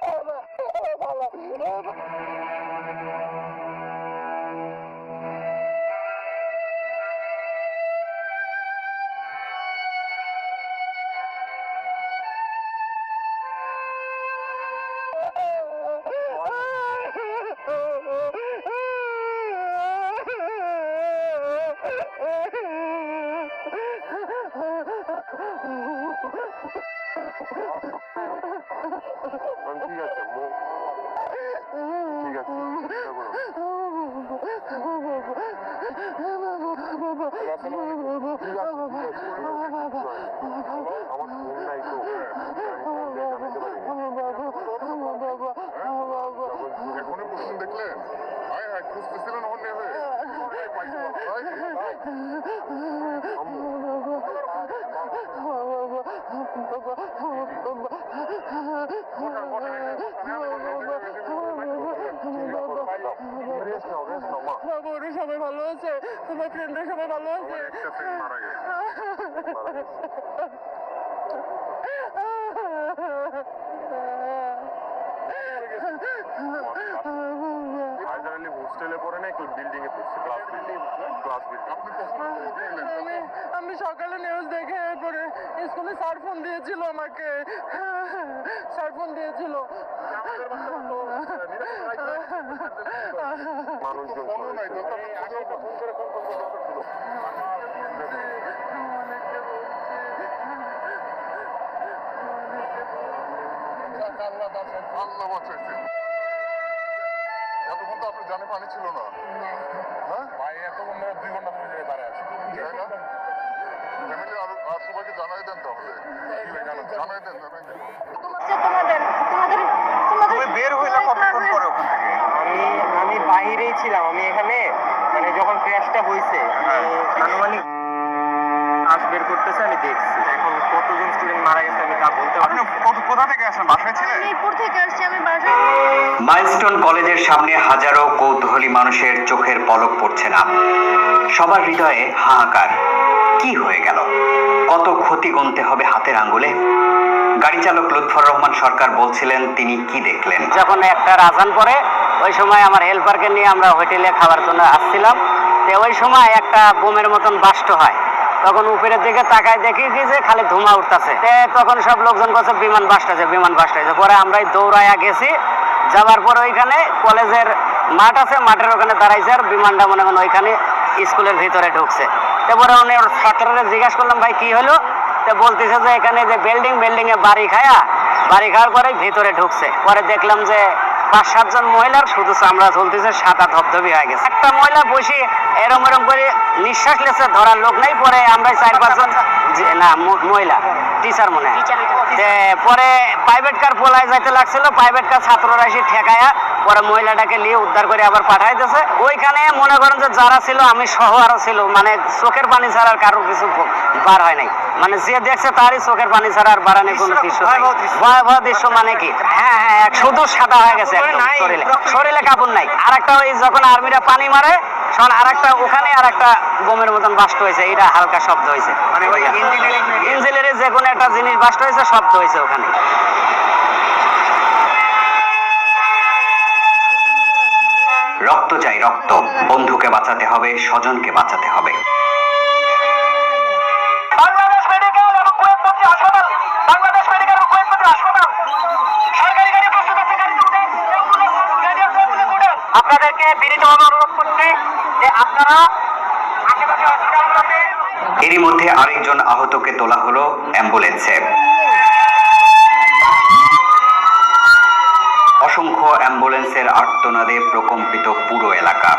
Baba, Baba, Baba. ঠিক আছে। ঠিক আছে, দেখলেন হায় হায় হয়ে সবাই ভালো আছে? তোমার ফ্রেন্ডরা সবাই ভালো আছে? হোস্টেলে পড়ে বিল্ডিং আমি সকালে নিউজ দেখে এরপরে স্কুলে স্যার ফোন দিয়েছিল আমাকে স্যার ফোন দিয়েছিল মানুষজন আল্লাহ বাঁচাইছে। এতক্ষণ তো আপনার জানে পানি ছিল না। হ্যাঁ? ভাই এত ঘণ্টা দুই ঘণ্টা ধরে জায়গায় দাঁড়ায় আছে। তাই না ফ্যামিলি আর সবাইকে জানাই দেন তাহলে। জানাই দেন জানাই দেন তোমাদের তোমাদের তোমাদের তুমি বের হইলে কতক্ষণ পরে ওখান থেকে আমি আমি বাইরেই ছিলাম আমি এখানে মানে যখন ক্র্যাশটা হয়েছে আনুমানিক আস বের করতেছে আমি দেখছি। এখন কতজন স্টুডেন্ট মারা গেছে আমি তা বলতে পারব কোথা থেকে আসেন বাসায় ছিলেন? মিরপুর থেকে আসছি আমি বাসায় মাইলস্টোন কলেজের সামনে হাজারো কৌতূহলী মানুষের চোখের পলক পড়ছে না। সবার হৃদয়ে হাহাকার। কি হয়ে গেল? কত ক্ষতি গুনতে হবে হাতের আঙ্গুলে? গাড়ি চালক লুৎফর রহমান সরকার বলছিলেন তিনি কি দেখলেন? যখন একটা রাজান পরে ওই সময় আমার হেল্পারকে নিয়ে আমরা হোটেলে খাবার জন্য আসছিলাম। তো ওই সময় একটা বোমের মতন বাষ্ট হয়। তখন উপরের দিকে তাকায় দেখি যে খালি ধোঁয়া উঠতেছে। তখন সব লোকজন বলছে, বিমান বাসটাছে বিমান বাসটাছে পরে আমরাই দৌড়াইয়া গেছি। যাওয়ার পর ওইখানে কলেজের মাঠ আছে, মাঠের ওখানে দাঁড়াইছে আর বিমানটা মনে করেন ওইখানে স্কুলের ভিতরে ঢুকছে। তারপরে উনি ওর ছাত্ররা জিজ্ঞাসা করলাম, ভাই, কি হলো? তো বলতেছে যে, এখানে যে বিল্ডিং বিল্ডিং এ বাড়ি খায়া, বাড়ি খাওয়ার পরে ভিতরে ঢুকছে। পরে দেখলাম যে পাঁচ সাতজন মহিলার শুধু চামড়া চলতেছে সাদা ধবধবি হয়ে গেছে। একটা মহিলা বসে এরম এরম করে নিঃশ্বাস লেছে ধরার লোক নাই পরে আমরা চার পাঁচজন না মহিলা টিচার মনে হয়। পরে প্রাইভেট কার পোলায় যাইতে লাগছিল প্রাইভেট কার ছাত্ররা এসে ঠেকায়া পরে মহিলাটাকে নিয়ে উদ্ধার করে আবার পাঠাই দিয়েছে। ওইখানে মনে করেন যে যারা ছিল আমি সহ আরও ছিল। মানে চোখের পানি ছাড়া আর কারোর কিছু বার হয় নাই। মানে যে দেখছে তারই চোখের পানি ছাড়া আর বাড়ানি কোনো দৃশ্য। ভয়াবহ দৃশ্য মানে কি? হ্যাঁ হ্যাঁ এক শুধু সাদা হয়ে গেছে শরীরে শরীরে। কাপড় নাই। আর একটা ওই যখন আর্মিরা পানি মারে তখন আর একটা ওখানে আর একটা বোমের মতন বাস্ট হয়েছে। এটা হালকা শব্দ হয়েছে। মানে ইঞ্জিনিয়ারিং যে কোনো একটা জিনিস বাস্ট হয়েছে শব্দ হয়েছে ওখানে। রক্ত চাই রক্ত। বন্ধুকে বাঁচাতে হবে স্বজনকে বাঁচাতে হবে। আপনাদেরকে বিনীতভাবে অনুরোধ করছি যে আপনারা এরই মধ্যে আরেকজন আহতকে তোলা হলো অ্যাম্বুলেন্সে। অ্যাম্বুলেন্সের আর্তনাদে প্রকম্পিত পুরো এলাকা।